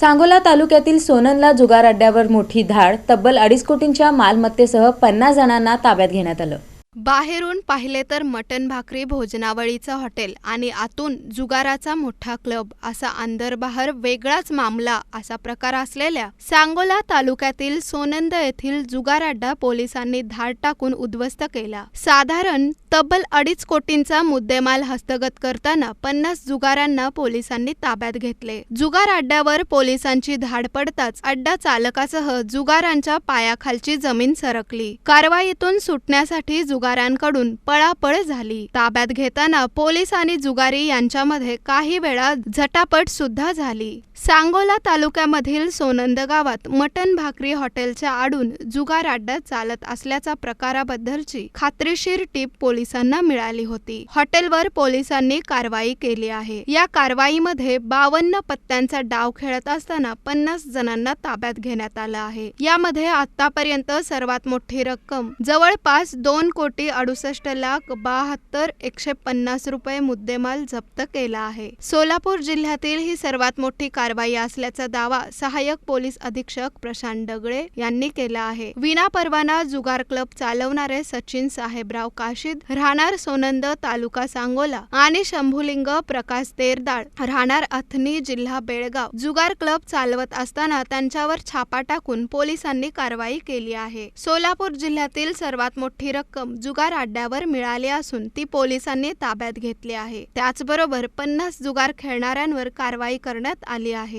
सांगोला तालुक्यातील सोननला जुगार अड्ड्यावर मोठी धाड तब्बल अडीच कोटींच्या मालमत्तेसह पन्नास जणांना ताब्यात घेण्यात आलं. बाहेरून पाहिले तर मटण भाकरी भोजनावळीचं हॉटेल आणि आतून जुगाराचा मोठा क्लब असा अंदरबाहेर वेगळाच मामला असा प्रकार असलेल्या सांगोला तालुक्यातील सोनंद येथील जुगार अड्डा पोलिसांनी धाड टाकून उद्ध्वस्त केला. साधारण तब्बल अडीच कोटींचा मुद्देमाल हस्तगत करताना पन्नास जुगारांना पोलिसांनी ताब्यात घेतले. जुगार अड्ड्यावर पोलिसांची धाड पडताच अड्डा चालकासह जुगारांच्या पायाखालची जमीन सरकली. कारवाईतून सुटण्यासाठी जुगारांकडून पळापळ झाली. ताब्यात घेताना पोलीस आणि जुगारी यांच्यामध्ये काही वेळा झटापट सुद्धा झाली. सांगोला तालुक्यामधील सोनंद गावात मटण भाकरी हॉटेलच्या आडून जुगार अड्डा चालत असल्याच्या प्रकाराबद्दलची खात्रीशीर टीप पोलिसांना मिळाली होती. हॉटेलवर पोलिसांनी कारवाई केली आहे. या कारवाईमध्ये बावन्न पत्त्यांचा डाव खेळत असताना पन्नास जणांना ताब्यात घेण्यात आलं आहे. यामध्ये आतापर्यंत सर्वात मोठी रक्कम जवळपास दोन कोटी अडुसष्ट लाख बहात्तर एकशे पन्नास रुपये मुद्देमाल जप्त केला आहे. सोलापूर जिल्ह्यातील ही सर्वात मोठी कारवाई असल्याचा दावा सहाय्यक पोलीस अधीक्षक प्रशांत डगळे यांनी केला आहे. विना परवाना जुगार क्लब चालवणारे सचिन साहेबराव काशीद राहणार सोनंद तालुका सांगोला आणि शंभुलिंग प्रकाश तेरदाळ. राहणार अथनी जिल्हा बेळगाव. जुगार क्लब चालवत असताना त्यांच्यावर छापा टाकून पोलिसांनी कारवाई केली आहे. सोलापूर जिल्ह्यातील सर्वात मोठी रक्कम जुगार अड्ड्यावर मिळाली असून ती पोलिसांनी ताब्यात घेतली आहे. त्याचबरोबर पन्नास जुगार खेळणाऱ्यांवर कारवाई करण्यात आली आहे.